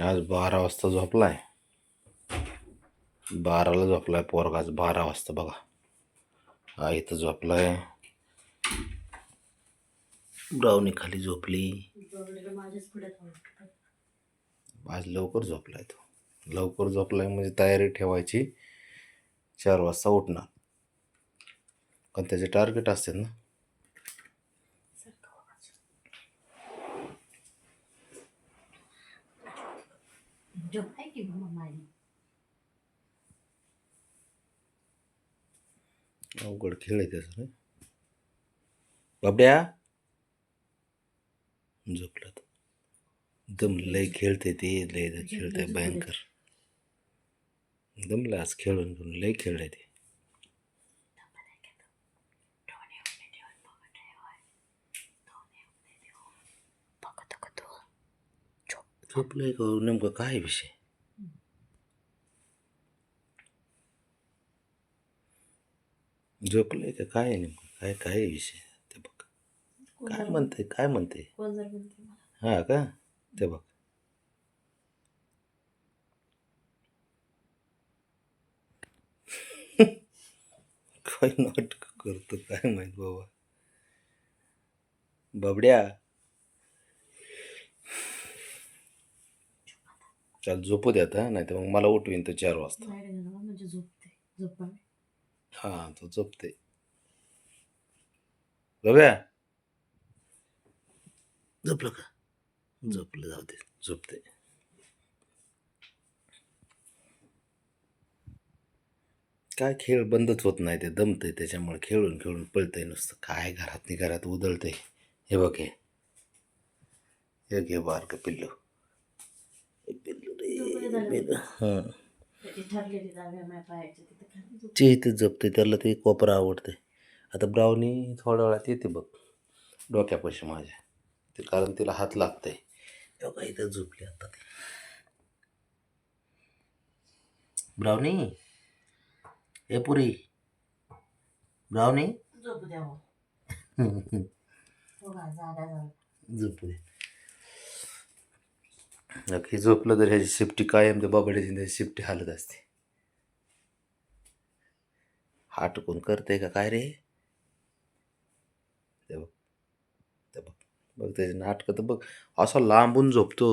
आज बारा वाजता झोपला आहे बाराला झोपला आहे पोरगा आज बारा वाजता बघा. हा इथं झोपला आहे ब्राऊनी खाली झोपली. आज लवकर झोपलाय तो. लवकर झोपलाय म्हणजे तयारी ठेवायची. चार वाजता उठणार. पण त्याचे टार्गेट असतात ना. झोप आहे की मग माझी अवघड खेळ आहे त्याचं रे बाबड्या झोपला तो एकदम लय खेळते ते लय खेळते भयंकर एकदम आज खेळून खेळून लय खेळले ते बघतो का तू झोपलंय का नेमकं काय विषय? झोपलंय का? काय आहे नेमकं? काय काय आहे विषय? ते बघ. काय म्हणते काय म्हणते कोण जर म्हणते मला? हा का? ते बघ. काय नाटक करतो? काय माहीत बाबा? बाबड्या? चाल झोपू दे आता नाही तर मग मला उठवीन तर चार वाजता. बाहेर गेलो म्हणजे झोपते झोपावे. हा तो झोपते. बाब्या झोपलं का? झोपलं जाऊ दे झोपते. काय खेळ बंदच होत नाही ते दमतंय त्याच्यामुळे खेळून खेळून पळतंय नुसतं. काय घरात नाही घरात उदळतंय हे बघ हे. हे घे बारकं पिल्लू. हे पिल्लू. हां. ते इथं जपते त्याला ते कोपरा आवडते आता ब्राउनी थोड्या वेळात येते बघ डोक्यापाशी माझ्या. ते कारण तिला हात लागतंय. तेव्हा इथं झोपली आता ती. ब्राउनी? ए पुरी. ब्राउनी? झोपू द्या हो. हो झोपू दे. नक्की झोपलं तर ह्याची शिफ्टी कायम ते बाबड्याची त्याची शिफ्टी हालत असते. हाट कोण करते का काय रे? ते बघ ते बघ बघ त्याचे नाटकं तर बघ असा लांबून झोपतो.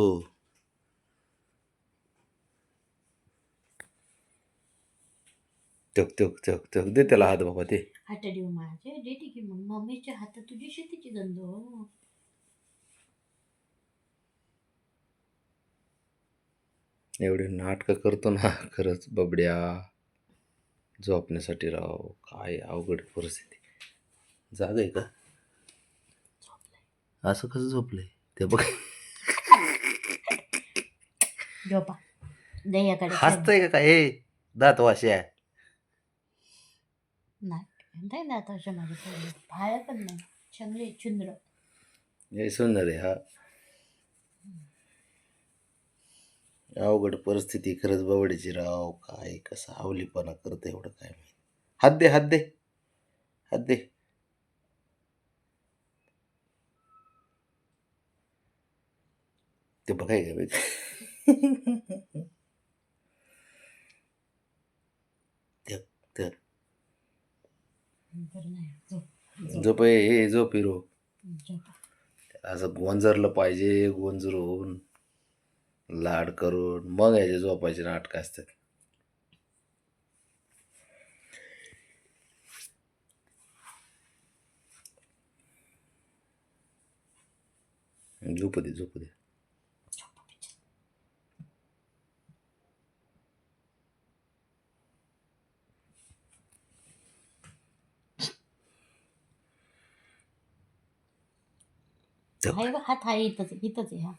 तक तक तक तक दे त्याला हात बाबा ते हात देऊ माझे देते की मग. मम्मीच्या हातात तुझी शेतीची गंध एवढे नाटकं करतो ना खरंच बबड्या. झोपण्यासाठी राव काय अवघड परिस्थिती. जाग आहे का? असं कसं झोपलंय? ते बघ. झोपा दह्याकडे हसतंय का काय? हे दात वाशी आहे नाही नाही ना आता अशा माझ्या पण नाही. चांगले चुंद्र. हे सुंदर आहे हा. अवघड परिस्थिती खरंच बवडीची राव काय कसं आवलीपणा करतं एवढं काय माहिती. हात दे हात दे. हात दे. ते बघाय का नाही झोप हे झोप हिरो. असं गोंजरलं पाहिजे गोंजरून. लाड करून मग याचे झोपायचे नाटकं असतात. झोपू दे झोपू दे. आहे हात आहे इथंच इथंच आहे हा.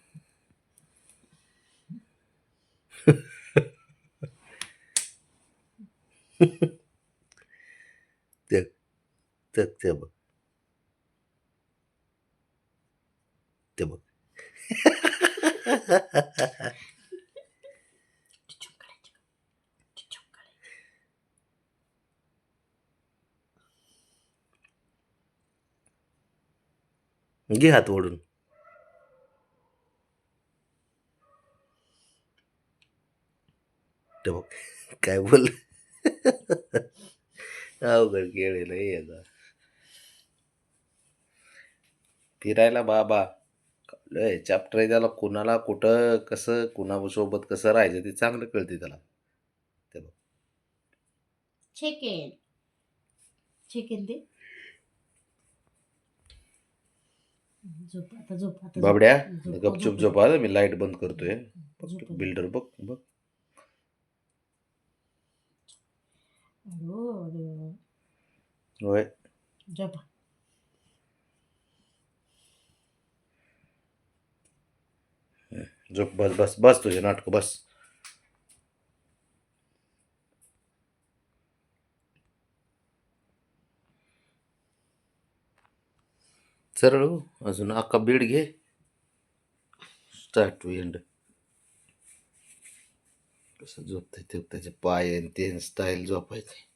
ते ते ते बघ ते बघ घे हात ओढून ते बघ काय बोल अवघड केलेलं आहे याचा फिरायला बाबा लय चॅप्टर आहे त्याला. कुणाला कुठं कसं कुणासोबत कसं राहायचं ते चांगलं कळते त्याला. ते बघ. चिकन चिकन दे. झोप आता झोप आता झोप. बाबड्या झोप, गपचूप झोप. झोपा मी लाइट बंद करतोय. झोप. बिल्डर बघ बघ. अरे, अरे. होय झोपा झोप बस बस बस तुझे नाटक बस सरळ. अजून अख्खा बीड घे स्टार्ट टू एंड कसं झोपतंय ते त्याचे पाय आणि ते स्टाईल झोपायचे.